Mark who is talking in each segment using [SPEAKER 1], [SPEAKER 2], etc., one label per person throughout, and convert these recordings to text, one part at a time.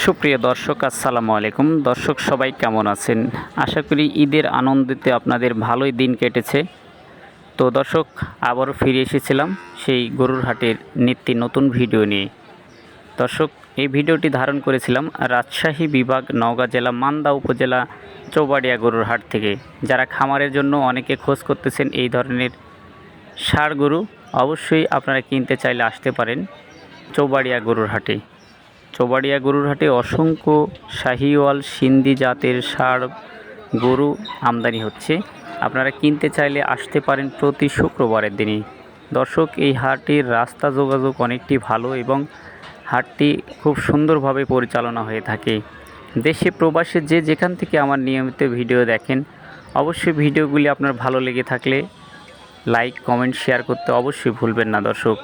[SPEAKER 1] সুপ্রিয় দর্শক, আসসালামু আলাইকুম। দর্শক, সবাই কেমন আছেন? আশা করি ঈদের আনন্দিতে আপনাদের ভালোই দিন কেটেছে। তো দর্শক, আবারও ফিরে এসেছিলাম সেই গরুর হাটের নিত্যি নতুন ভিডিও নিয়ে। দর্শক, এই ভিডিওটি ধারণ করেছিলাম রাজশাহী বিভাগ নওগাঁ জেলা মান্দা উপজেলা চৌবাড়িয়া গরুর হাট থেকে। যারা খামারের জন্য অনেকে খোঁজ করতেছেন এই ধরনের ষাড় গরু, অবশ্যই আপনারা কিনতে চাইলে আসতে পারেন চৌবাড়িয়া গরুর হাটে চৌবাড়িয়া গরুর হাটে অসংখ্য শাহিওয়াল সিন্ধি জাতের ষাড় গরু আমদানি হচ্ছে। আপনারা কিনতে চাইলে আসতে পারেন প্রতি শুক্রবারের দিনই। দর্শক, এই হাটটির রাস্তা যোগাযোগ অনেকটি ভালো এবং হাটটি খুব সুন্দরভাবে পরিচালনা হয়ে থাকে। দেশে প্রবাসে যে যেখান থেকে আমার নিয়মিত ভিডিও দেখেন, অবশ্যই ভিডিওগুলি আপনার ভালো লেগে থাকলে লাইক, কমেন্ট, শেয়ার করতে অবশ্যই ভুলবেন না দর্শক।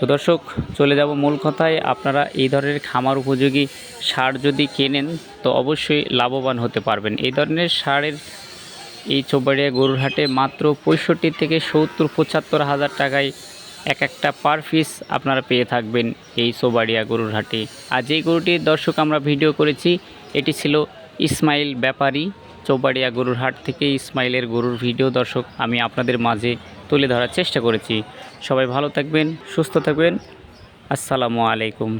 [SPEAKER 1] তো দর্শক, চলে যাব মূল কথায়। আপনারা এই ধরনের খামার উপযোগী সার যদি কেনেন, তো অবশ্যই লাভবান হতে পারবেন। এই ধরনের সারের এই চৌবাড়িয়া গরুর হাটে মাত্র পঁয়ষট্টি থেকে সত্তর, পঁচাত্তর হাজার টাকায় এক একটা পার পিস আপনারা পেয়ে থাকবেন এই চৌবাড়িয়া গরুর হাটে। আর যেই গরুটির দর্শক আমরা ভিডিও করেছি, এটি ছিল ইসমাইল ব্যাপারী। চৌবাড়িয়া গরুর হাট থেকে ইসমাইলের গরুর ভিডিও দর্শক আমি আপনাদের মাঝে তুলে ধরার চেষ্টা করেছি। সবাই ভালো থাকবেন, সুস্থ থাকবেন। আসসালামু আলাইকুম।